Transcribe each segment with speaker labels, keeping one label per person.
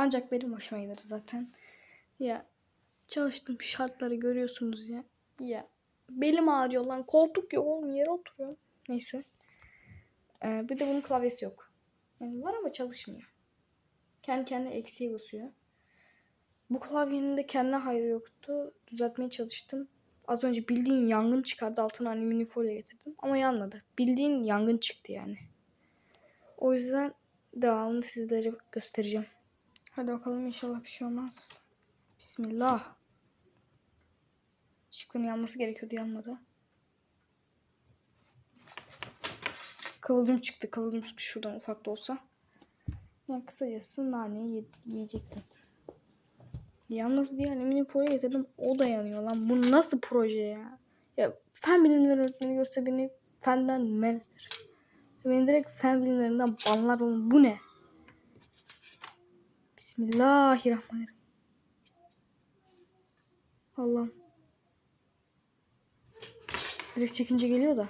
Speaker 1: Ancak benim hoşuma gider zaten. Ya çalıştığım şartları görüyorsunuz ya. Ya belim ağrıyor lan. Koltuk yok oğlum yere oturuyorum. Neyse. Ee, bir de bunun klavyesi yok. Yani var ama çalışmıyor. Kendi kendine eksiğe basıyor. Bu klavyenin de kendine hayrı yoktu. Düzeltmeye çalıştım. Az önce bildiğin yangın çıkardı. Altına alüminyum folyo getirdim. Ama yanmadı. Bildiğin yangın çıktı yani. O yüzden devamını sizlere göstereceğim. Hadi bakalım inşallah bir şey olmaz. Bismillah. Şıkkının yanması gerekiyordu yanmadı. Kıvılcım çıktı. Kıvılcım çıktı şuradan ufak da olsa. Yani kısacası naneyi ye- yiyecektim. Yanması diye alüminyum folyo getirdim. O da yanıyor lan. Bu nasıl proje ya? Ya fen bilimleri öğretmeni görse beni fenden men eder. Beni direkt fen bilimlerinden banlar oğlum. Bu ne? Bismillahirrahmanirrahim. Allah'ım. Direkt çekince geliyor da.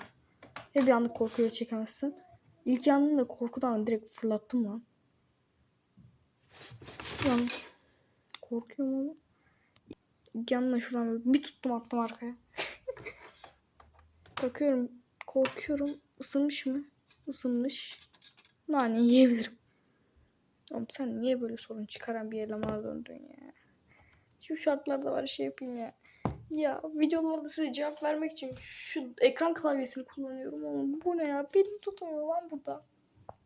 Speaker 1: Ve bir anlık korkuyla çekemezsin. İlk yandığında korkudan direkt fırlattım lan. Lan korkuyorum ama. İlk yandığında şuradan bir tuttum attım arkaya. Bakıyorum korkuyorum. Isınmış mı? Isınmış. Nane yiyebilirim. Oğlum sen niye böyle sorun çıkaran bir elemana döndün ya? Şu şartlarda var şey yapayım ya. Ya videolarda size cevap vermek için şu ekran klavyesini kullanıyorum ama bu ne ya? Beni tutmuyor lan burada.